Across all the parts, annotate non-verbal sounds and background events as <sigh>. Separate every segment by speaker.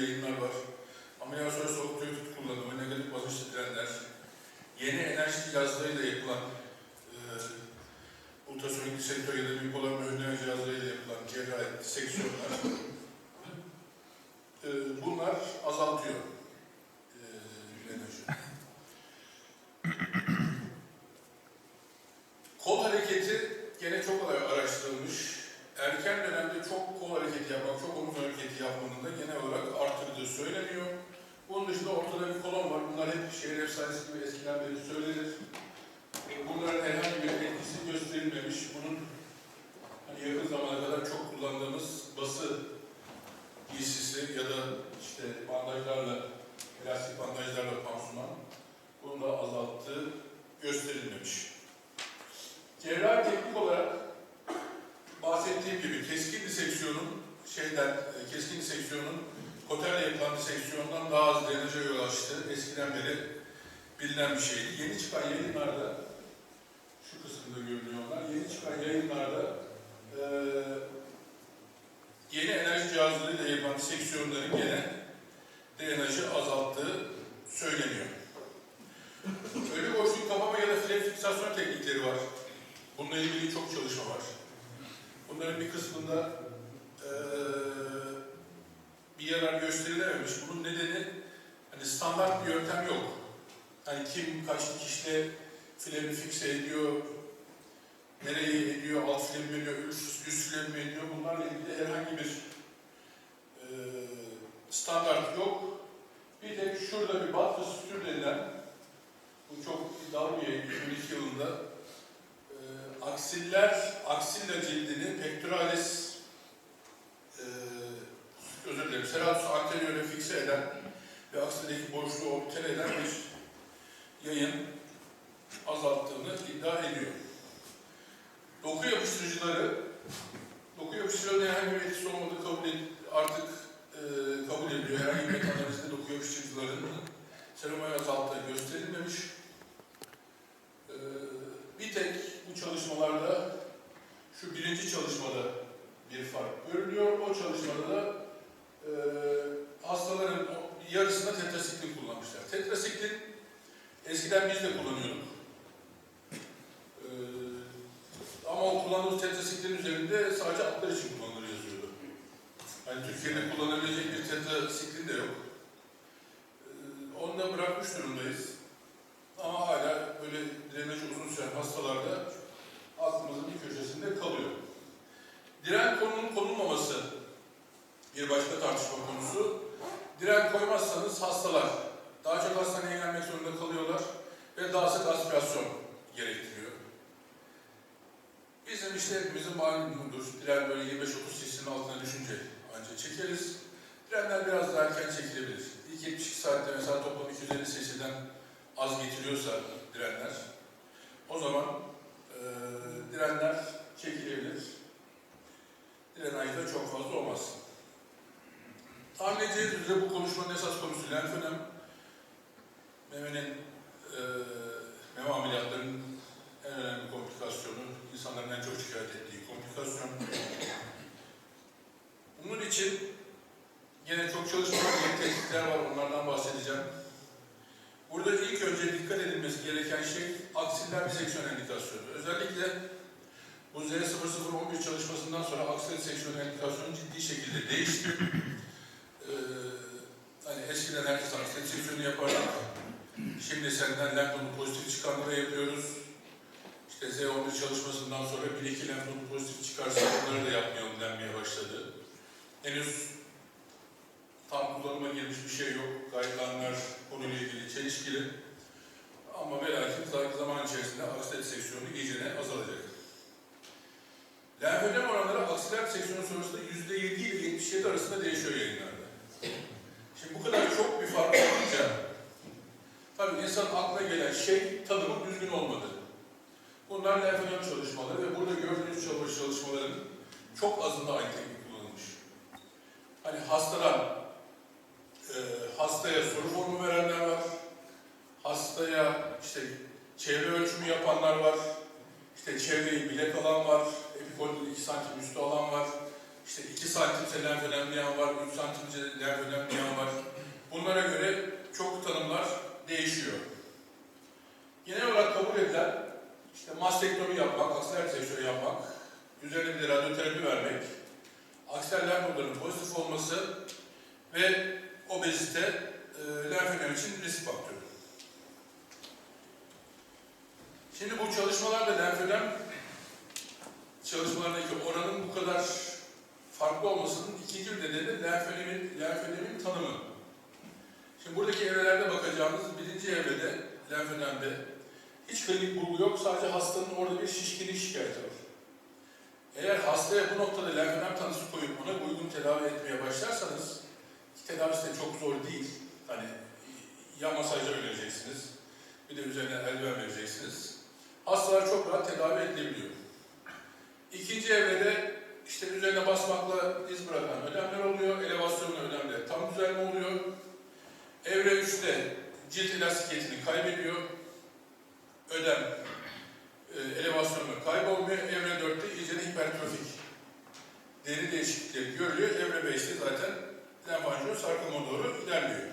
Speaker 1: ilgili yayınlar var. Ameliyat sonrası oktiyotit kullanımı, negatif basınçlı direnler, yeni enerji cihazlarıyla yapılan eee ultrasonik disektör ya da bipolar nöroner cihazlarıyla yapılan cerrahi seksiyonlar eee, bunlar azaltıyor eee enerji. Kol hareketi gene çok olay araştırılmış. Erken dönemde çok kol hareketi yapmak, çok omuz hareketi yapmanın da genel olarak artırdığı söyleniyor. Bunun dışında ortada bir kolon var. Bunlar hep şehir efsanesi gibi eskiden beri söylenir. Bunların herhangi bir etkisi gösterilmemiş. Bunun hani yakın zamana kadar çok kullandığımız bası giysisi ya da işte bandajlarla, plastik bandajlarla pansuman bunu da azalttığı gösterilmemiş. Cerrahi teknik olarak bahsettiğim gibi keskin diseksiyonun şeyden, e, keskin diseksiyonun koterle yapılan diseksiyondan daha az drenaja yol açtığı eskiden beri bilinen bir şeydi. Yeni çıkan yayınlarda şu kısımda görünüyorlar. Yeni çıkan yayınlarda eee yeni enerji cihazlarıyla yapılan diseksiyonların gene drenajı azalttığı söyleniyor. Ölü boşluk kapama ya da flap fiksasyon teknikleri var. Bununla ilgili çok çalışma var. Bunların bir kısmında eee, bir yarar gösterilememiş. Bunun nedeni hani standart bir yöntem yok. Hani kim kaç dikişte filmi fikse ediyor, nereye ediyor, alt film mi ediyor, üst, üst film mi ediyor, bunlarla ilgili herhangi bir eee, standart yok. Bir tek şurada bir Butler sütür denilen, bu çok iddialı bir yayın, 2002 yılında eee, aksiller, aksilla cildini pectoralis eee özür dilerim, serratus anterior'e fikse eden ve aksildeki boşluğu obtene eden bir yayın azalttığını iddia ediyor. Doku yapıştırıcıları, doku yapıştırıcıların herhangi bir etkisi olmadığı kabul ed- artık e, kabul ediliyor. Herhangi bir mekanizmde doku yapıştırıcıların serumayı azalttığı gösterilmemiş. E, bir tek bu çalışmalarda şu birinci çalışmada bir fark görülüyor. O çalışmada da e, hastaların yarısında tetrasiklin kullanmışlar. Tetrasiklin eskiden biz de kullanıyorduk. E, ama o kullandığımız tetrasiklin üzerinde sadece atlar için kullanılır yazıyordu. Hani Türkiye'de kullanabilecek bir tetrasiklin de yok. E, onu da bırakmış durumdayız. Tahmin edeceğiniz üzere bu konuşmanın esas konusu lenfönem. Memenin, eee meme ameliyatlarının en önemli komplikasyonu, insanların en çok şikayet ettiği komplikasyon. Bunun için yine çok çalışmalar, yeni teknikler var, onlardan bahsedeceğim. Burada ilk önce dikkat edilmesi gereken şey aksiller diseksiyon endikasyonu. Özellikle bu Z0011 çalışmasından sonra aksiller diseksiyon endikasyonu ciddi şekilde değişti. Ee, hani eskiden herkes aksiller diseksiyonu yapardı. Şimdi senden lenf nodu pozitif çıkanlara yapıyoruz. İşte Z11 çalışmasından sonra bir iki lenf nodu pozitif çıkarsa onları da yapmayalım denmeye başladı. Henüz tam kullanıma girmiş bir şey yok. Gaydanlar konuyla ilgili çelişkili. Ama ve lakin zaman içerisinde aksiler seksiyonu gecene azalacak. Lenfödem oranları aksiler seksiyonu sonrasında %7 ile 77 arasında değişiyor yayınlarda. Şimdi bu kadar çok bir fark olunca tabii insanın aklına gelen şey tanımın düzgün olmadı. Bunlar lenfödem çalışmaları ve burada gördüğünüz çalış çalışmaların çok azında aynı teknik kullanılmış. Hani hastadan e, hastaya soru formu verenler var. Hastaya işte çevre ölçümü yapanlar var. İşte çevreyi bilek alan var. Epikodun 2 santim üstü alan var. İşte 2 santimse lenf önemleyen var. 3 santimse lenf önemleyen var. Bunlara göre çok tanımlar değişiyor. Genel olarak kabul edilen işte mastektomi yapmak, aksiler seksiyonu yapmak, üzerine bir radyoterapi vermek, aksiler lenf pozitif olması ve obezite e, lenf için risk faktörü. Şimdi bu çalışmalarda lenfödem çalışmalarındaki oranın bu kadar farklı olmasının ikinci nedeni lenfödemin, lenfödemin tanımı. Şimdi buradaki evrelerde bakacağımız birinci evrede, lenfödemde hiç klinik bulgu yok, sadece hastanın orada bir şişkinlik şikayeti var. Eğer hastaya bu noktada lenfödem tanısı koyup ona uygun tedavi etmeye başlarsanız, ki tedavisi de çok zor değil, hani ya masajla önereceksiniz, bir de üzerine eldiven vereceksiniz. Hastalar çok rahat tedavi edilebiliyor. İkinci evrede işte üzerine basmakla iz bırakan ödemler oluyor, elevasyonla ödemler tam düzelme oluyor. Evre 3'te cilt elastikiyetini kaybediyor, ödem e, elevasyonla kaybolmuyor. Evre 4'te iyice hipertrofik deri değişiklikleri görülüyor. Evre 5'te zaten lenfanjiyo sarkoma doğru ilerliyor.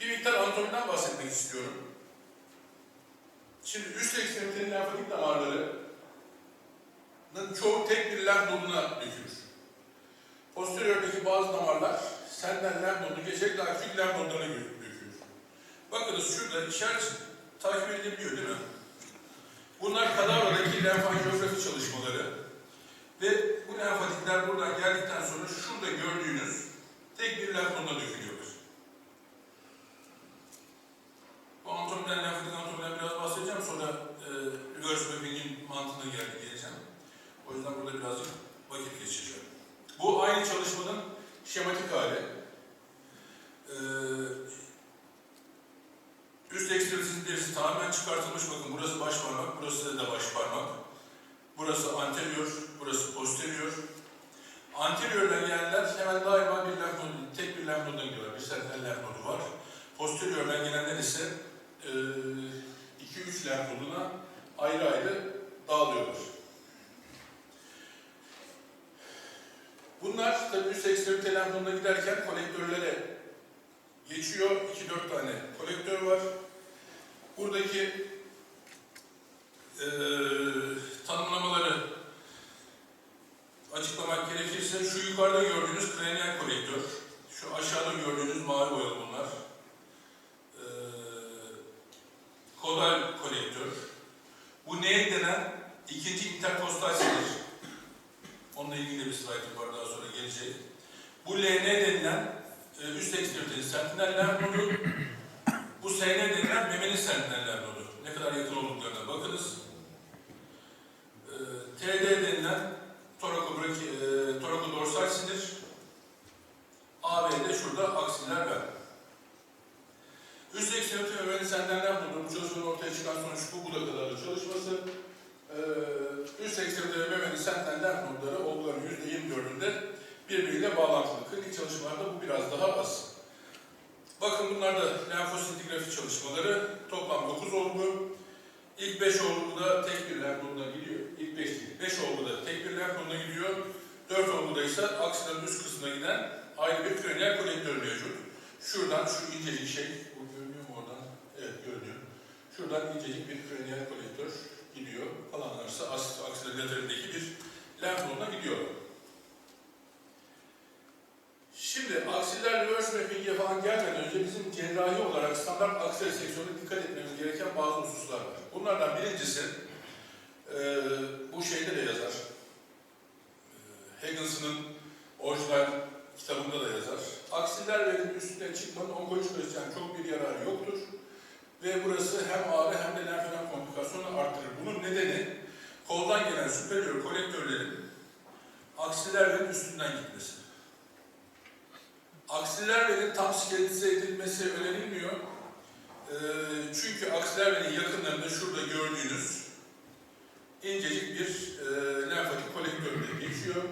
Speaker 1: Bir miktar anatomiden bahsetmek istiyorum. Şimdi üst ekstremitenin lenfatik damarlarının çoğu tek bir lenf noduna dökülür. Posteriördeki bazı damarlar senden lenf geçerek daha küçük lenf nodlarına dökülür. Bakınız şurada işaret takip edilebiliyor değil mi? Bunlar kadavradaki lenfanjiyografi çalışmaları ve bu lenfatikler buradan geldikten sonra şurada gördüğünüz tek bir lenf noduna dökülüyorlar. Anatomiden, lenfatik anatomiden biraz bahsedeceğim. Sonra e, reverse mapping'in mantığına geldi geleceğim. O yüzden burada birazcık vakit geçireceğim. Bu aynı çalışmanın şematik hali. E, üst ekstremisinin derisi tamamen çıkartılmış. Bakın burası baş parmak, burası da baş parmak. Burası anterior, burası posterior. Anteriordan gelenler hemen daima bir lenf tek bir lenf noduna gidiyorlar. Bir sentinel lenf nodu var. Posteriordan gelenler ise 2-3 lenf noduna ayrı ayrı dağılıyorlar. Bunlar tabii üst ekstremite lenf noduna giderken kolektörlere geçiyor. 2-4 tane kolektör var. Buradaki e, tanımlamaları açıklamak gerekirse şu yukarıda gördüğünüz kraniyal kolektör, şu aşağıda gördüğünüz mavi boyalı bunlar. E, kodal kolektör. Bu neye denen ikinci interkostal sinir. Onunla ilgili bir slide var daha sonra gelecek. Bu LN denilen e, üst ekstremitenin sentinel lenf nodu. Bu SN denilen memenin sentinel lenf nodu. Ne kadar yakın olduklarına bakınız. E, TD denilen torakobraki, e, torakodorsal sinir. AB de şurada aksiller ven. Üst ekstremite memenin sentinel lenf nodu. Bu çalışmanın ortaya çıkan sonuç bu. Bu da kadar çalışması. Ee, üst ekstremite ve memenin sentinel lenf nodları olguların %24'ünde birbiriyle bağlantılı. Klinik çalışmalarda bu biraz daha az. Bakın bunlar da lenfosintigrafi çalışmaları. Toplam 9 olgu. İlk 5 olguda tek bir lenf noduna gidiyor. İlk 5 değil. 5 olguda tek bir lenf noduna gidiyor. 4 olguda ise aksilerin üst kısmına giden ayrı bir kraniyal kolektör mevcut. Şuradan şu incecik şey, bu görünüyor mu oradan? Evet görünüyor. Şuradan incecik bir kraniyal kolektör gidiyor. Kalanlarsa as- aksilatöründeki bir lenf noduna gidiyor. Şimdi aksiler reverse mapping'e falan gelmeden önce bizim cerrahi olarak standart aksiler seksiyonunda dikkat etmemiz gereken bazı hususlar var. Bunlardan birincisi, eee, bu şeyde de yazar. Higginson'ın orijinal kitabında da yazar. Aksillerin üstüne çıkmanın onkolojik açıdan çok bir yararı yoktur. Ve burası hem ağrı hem de lenfödem komplikasyonu arttırır. Bunun nedeni koldan gelen superior kolektörlerin aksilerlerin üstünden gitmesi. Aksiler venin tam skeletize edilmesi önerilmiyor. Ee, çünkü aksiler venin yakınlarında şurada gördüğünüz incecik bir e, lenfatik kolektörle geçiyor.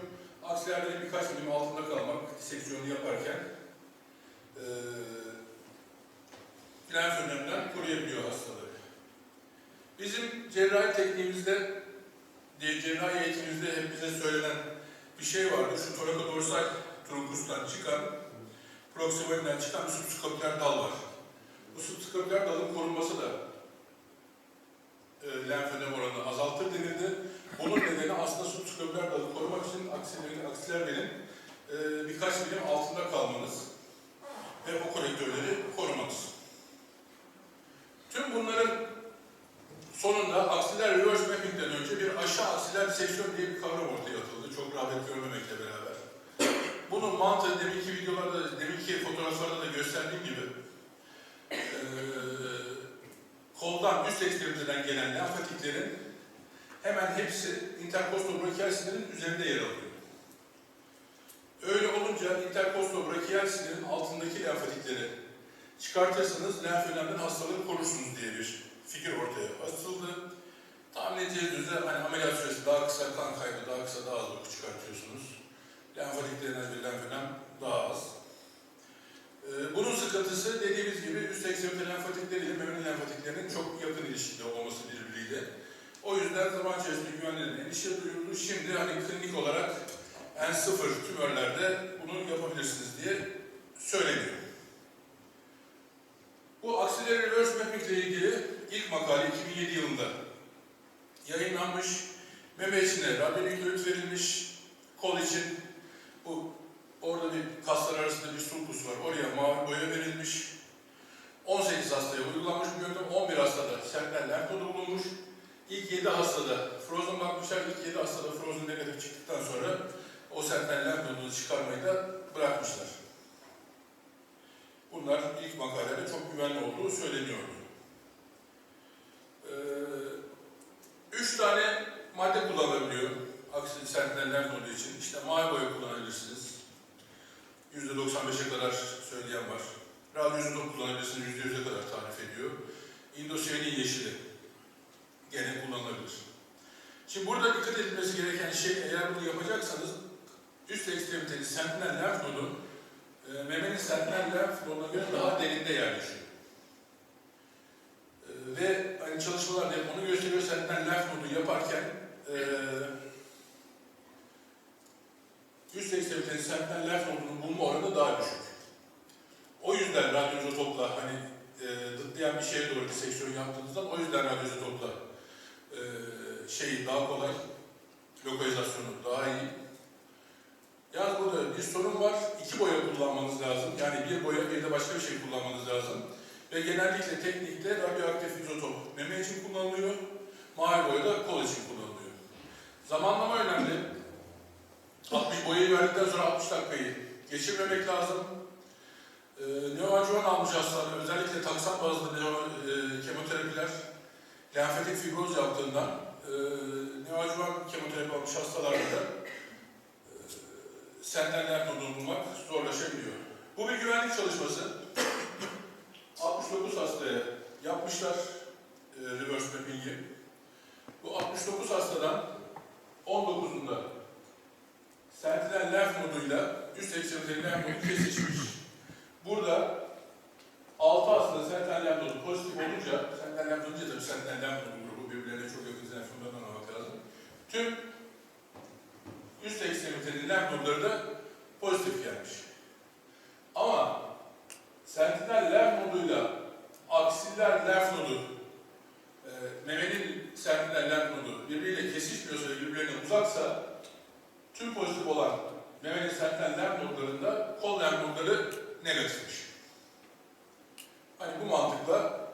Speaker 1: Aksiler birkaç milim altında kalmak diseksiyonu yaparken e, lenf önemden koruyabiliyor hastaları. Bizim cerrahi tekniğimizde, cerrahi eğitimimizde hep bize söylenen bir şey vardı. Şu torakodorsal trunkustan çıkan proximalinden çıkan bir subskapüler dal var. Bu subskapüler dalın korunması da e, lenfödem oranını azaltır denildi. Bunun nedeni aslında subskapüler dalı korumak için aksilerin, aksilerlerin e, birkaç milim altında kalmanız ve o kolektörleri korumanız. Tüm bunların sonunda aksiler reverse mapping'den önce bir aşağı aksiler seksiyon diye bir kavram ortaya atıldı. Çok rağbet görmemekle beraber. Bunun mantığı deminki videolarda, deminki fotoğraflarda da gösterdiğim gibi eee, koldan üst ekstremiteden gelen lenfatiklerin hemen hepsi interkostobrakiyal sinirin üzerinde yer alıyor. Öyle olunca interkostobrakiyal sinirin altındaki lenfatikleri çıkartırsanız lenf önemden hastalığı korursunuz diye bir fikir ortaya atıldı. Tahmin edeceğiniz üzere hani ameliyat süresi daha kısa, kan kaybı daha kısa, daha az doku çıkartıyorsunuz lenfatiklerine verilen önem daha az. Ee, bunun sıkıntısı dediğimiz gibi üst ekstremite lenfatikleri memeli lenfatiklerinin çok yakın ilişkide olması birbiriyle. O yüzden zaman içerisinde güvenliğine endişe duyuldu. Şimdi hani klinik olarak en sıfır tümörlerde bunu yapabilirsiniz diye söyleniyor. Bu aksileri reverse ilgili ilk makale 2007 yılında yayınlanmış. Meme içine radyonüklerit verilmiş. Kol için bu orada bir kaslar arasında bir sulcus var. Oraya mavi boya verilmiş. 18 hastaya uygulanmış bir yöntem. 11 hastada sertler lenf nodu bulunmuş. İlk 7 hastada frozen bakmışlar. İlk 7 hastada frozen negatif çıktıktan sonra o sertler lenf nodunu çıkarmayı da bırakmışlar. Bunlar ilk makalede çok güvenli olduğu söyleniyordu. Ee, üç tane madde kullanılabiliyor. Aksi sertler lenf nodu için. İşte mavi boya kullanabilirsiniz. %95'e kadar söyleyen var. Radyozotop kullanabilirsiniz. %100'e kadar tarif ediyor. Indosyenin yeşili. Gene kullanılabilir. Şimdi burada dikkat edilmesi gereken şey eğer bunu yapacaksanız üst ekstremiteli sentinel lenf nodu e, memenin sentinel lenf noduna göre daha derinde yerleşiyor. E, ve hani çalışmalar hep onu gösteriyor. Sentinel lenf nodu yaparken e, üst ekstremiteli sentinel lenf nodunun bulma oranı daha düşük. O yüzden radyozotopla hani bir şeye doğru diseksiyon yaptığınızda o yüzden radyozotopla e, şeyi daha kolay, lokalizasyonu daha iyi. Yalnız burada bir sorun var. İki boya kullanmanız lazım. Yani bir boya bir de başka bir şey kullanmanız lazım. Ve genellikle teknikte radyoaktif izotop meme için kullanılıyor. Mavi boya da kol için kullanılıyor. Zamanlama önemli. 60 boyayı verdikten sonra 60 dakikayı geçirmemek lazım. Ee, neoadjuvan almış hastalar, özellikle taksan bazlı neo, e, kemoterapiler lenfatik fibroz yaptığından e, neoadjuvan kemoterapi almış hastalarda da e, senden lenf nodunu bulmak zorlaşabiliyor. Bu bir güvenlik çalışması. 69 hastaya yapmışlar e, reverse mapping'i. Bu 69 hastadan 19'unda sentinel lenf noduyla üst ekstremiteli lenf nodu kesişmiş. Burada 6 hastada sentinel nodu pozitif olunca, sentinel nodu deyince tabii sentinel nodu grubu birbirlerine çok yakın lenf nodlarından almak lazım. Tüm üst ekstremiteli lenf nodları da pozitif gelmiş. Ama sentinel lenf noduyla aksiller lenf nodu sentinel lenf nodu birbiriyle kesişmiyorsa ve uzaksa tüm pozitif olan memeli sentinel lenf nodlarında kol lenf nodları negatifmiş. Hani bu mantıkla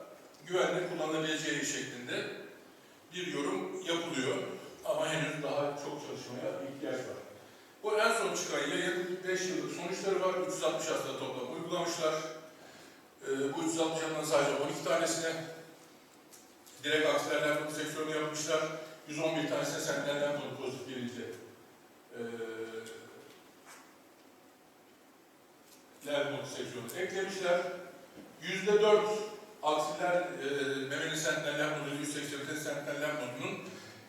Speaker 1: güvenle kullanılabileceği şeklinde bir yorum yapılıyor. Ama henüz daha çok çalışmaya ihtiyaç var. Bu en son çıkan yayın 5 yıllık sonuçları var. 360 hasta toplam uygulamışlar. Ee, bu 360 hastanın sadece 12 tanesine direkt aksiler lenf nodu seksiyonu yapmışlar. 111 tanesine sentinel pozitif gelince ee, nodu seksiyonu eklemişler. %4 aksiler e, memeli sentinel lenf nodu 180 sentinel lenf nodunun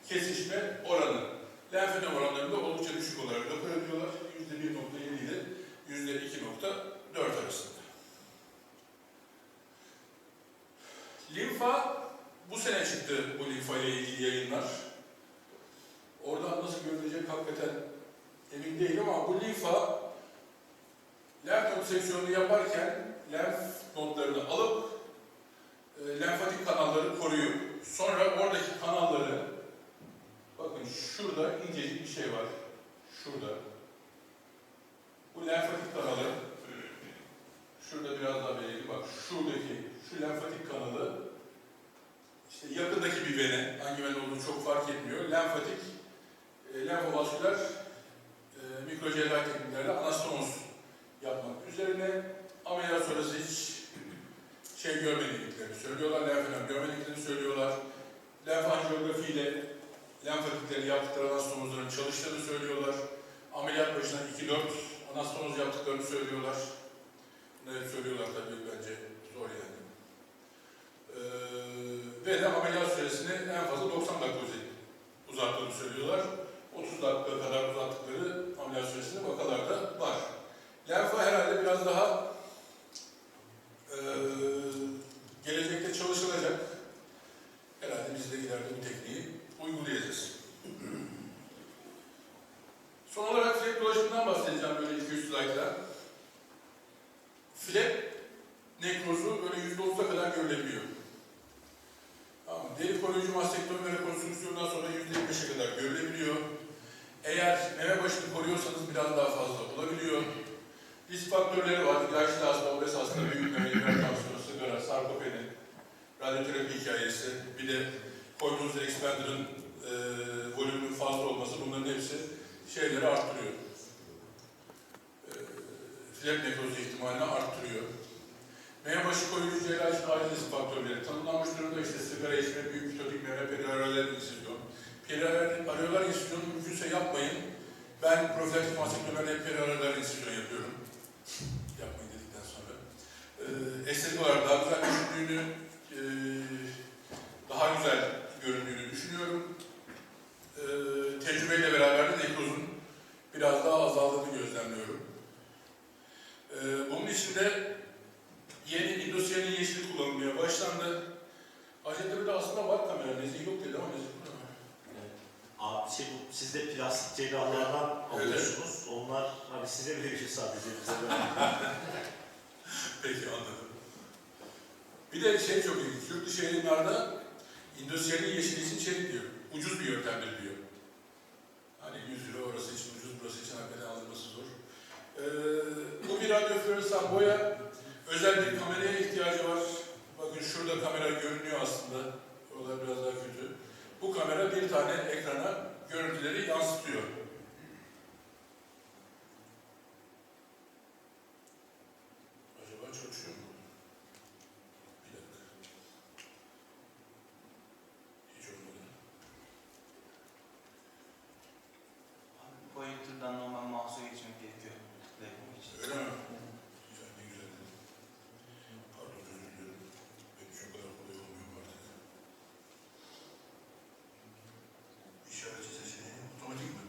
Speaker 1: kesişme oranı. Lenfödem oranlarında oldukça düşük olarak rapor ediyorlar. %1.7 ile %2.4 arasında. Limfa bu sene çıktı bu limfa ile ilgili yayınlar. Oradan nasıl görülecek hakikaten emin değilim ama bu limfa lenf nod seksiyonunu yaparken lenf nodlarını alıp e, lenfatik kanalları koruyup sonra oradaki kanalları bakın şurada incecik bir şey var. Şurada. Bu lenfatik kanalı şurada biraz daha belirli bak şuradaki şu lenfatik kanalı işte yakındaki bir vene hangi vene olduğunu çok fark etmiyor. Lenfatik e, lenfovasküler e, mikrocerrahi tekniklerle anastomoz yapmak üzerine ameliyat sonrası hiç şey görmediklerini söylüyorlar, lenfödem görmediklerini söylüyorlar. Lenf anjiyografi ile lenfatikleri yaptıkları anastomozların çalıştığını söylüyorlar. Ameliyat başına 2-4 anastomoz yaptıklarını söylüyorlar. Bunları söylüyorlar tabii bence zor yani. Ee, ve de ameliyat süresini en fazla 90 dakika uzat- uzattığını söylüyorlar. 30 dakika kadar uzattıkları ameliyat süresinde vakalarda var. Lenfa herhalde biraz daha eee, gelecekte çalışılacak. Herhalde biz de ileride bu tekniği uygulayacağız. Son olarak flap dolaşımından bahsedeceğim böyle 2-3 slaytla. Flap nekrozu böyle %30'a kadar görülebiliyor. Tamam. Deri koruyucu mastektomi ve rekonstrüksiyondan sonra %25'e kadar görülebiliyor. Eğer meme başını koruyorsanız biraz daha fazla olabiliyor. Risk faktörleri var. Yaşlı hasta, obez hasta, büyük meme, hipertansiyon, sigara, sarkopeni, radyoterapi hikayesi, bir de koyduğunuz expander'ın e, volümünün fazla olması bunların hepsi şeyleri arttırıyor. E, flap nekrozu ihtimalini arttırıyor. Meme başı koruyucu cerrahi için aile risk faktörleri tanımlanmış durumda işte sigara içme, büyük pitotik meme, perioral insizyon. Perioral insizyon mümkünse yapmayın. Ben profilaktik mastektomide perioral insizyon yapıyorum. Yapmayın dedikten sonra. Ee, estetik olarak daha güzel düşündüğünü, e, daha güzel göründüğünü düşünüyorum. Ee, tecrübeyle beraber de nekrozun biraz daha azaldığını gözlemliyorum. Ee, bunun için de yeni indosyenin yeşili kullanılmaya başlandı. Hacettepe'de aslında var kamera, nezih yok dedi ama nezih kullanmıyor.
Speaker 2: Abi şey bu siz de plastik cerrahlardan
Speaker 1: Evet.
Speaker 2: alıyorsunuz. Onlar hani size şey sadece bize de. <laughs>
Speaker 1: Peki anladım. Bir de şey çok ilginç, yurt dışı yayınlarda indosyenin yeşili için şey diyor, ucuz bir yöntemdir diyor. Hani 100 euro orası için ucuz, burası için hakikaten alınması zor. Ee, bu bir radyo floresan boya, özel bir kameraya ihtiyacı var. Bakın şurada kamera görünüyor aslında, oralar biraz daha kötü. Bu kamera bir tane ekrana görüntüleri yansıtıyor. Acaba çalışıyor mu? Bir dakika. Hiç olmadı.
Speaker 3: Abi bu pointer'dan normal mouse'a geçmek gerekiyor. Tıklayabilmek için.
Speaker 1: Öyle mi? Güzel, ne güzel. Pardon, özür dilerim. Benim şu kadar kolay olmuyor bu artık. İşaret seçeneği otomatik mi?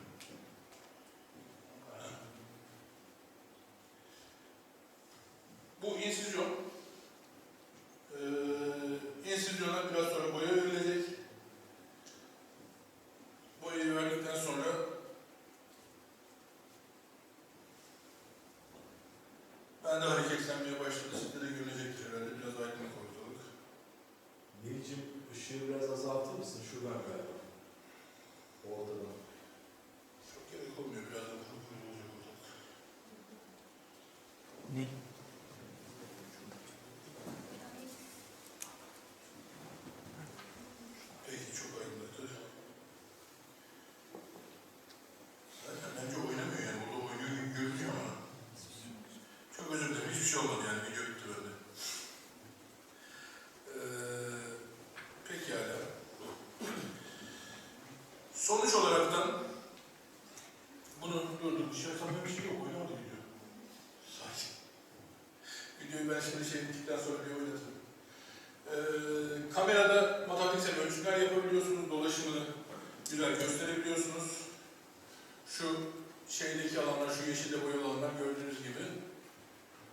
Speaker 4: Işığı biraz azaltır mısın? Şuradan galiba. Ortadan.
Speaker 1: Çok gerek olmuyor. Biraz da kuru kuru olacak.
Speaker 3: Ne?
Speaker 1: Peki çok aydınlatır. Zaten bence oynamıyor yani. Burada oynuyor gibi görünüyor ama. Çok özür dilerim. Hiçbir şey olmadı yani. Video bitti bende. Ee, pekala. Sonuç olaraktan bunu durduk. Dışarı tabii bir şey yok. Oynamadı video. Sakin. Bittikten sonra bir oynatırım. Ee, kamerada matematiksel ölçümler yapabiliyorsunuz, dolaşımını güzel gösterebiliyorsunuz. Şu şeydeki alanlar, şu yeşilde boyalı alanlar gördüğünüz gibi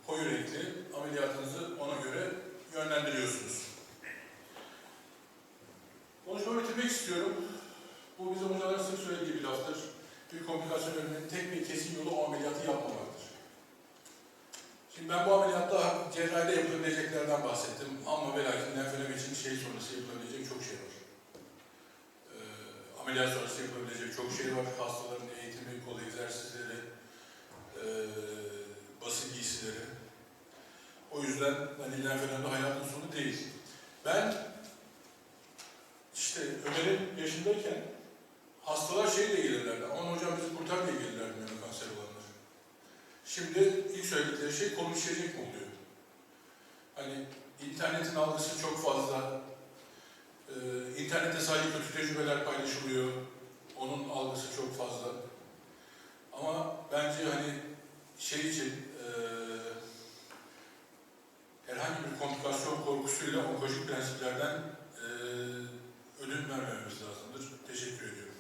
Speaker 1: koyu renkli ameliyatınızı ona göre yönlendiriyorsunuz. Konuşmamı bitirmek istiyorum. Bu bizim hocaların sık söylediği bir laftır. Bir komplikasyon önünün tek bir kesin yolu o ameliyatı yapmamaktır. Şimdi ben bu ameliyatta cerrahide yapılabileceklerden bahsettim ama ve lakin lenfödem için şey sonrası yapılabilecek çok şey var. Ee, ameliyat sonrası yapılabilecek çok şey var. Hastaların eğitimi, kol egzersizleri, ee, bası giysileri. O yüzden hani lenfödemde hayatın sonu değil. Ben olduğu içerik oluyor. Hani internetin algısı çok fazla. Ee, internette sadece kötü tecrübeler paylaşılıyor. Onun algısı çok fazla. Ama bence hani şey için e, herhangi bir komplikasyon korkusuyla onkolojik prensiplerden e, ödün vermememiz lazımdır. Teşekkür ediyorum.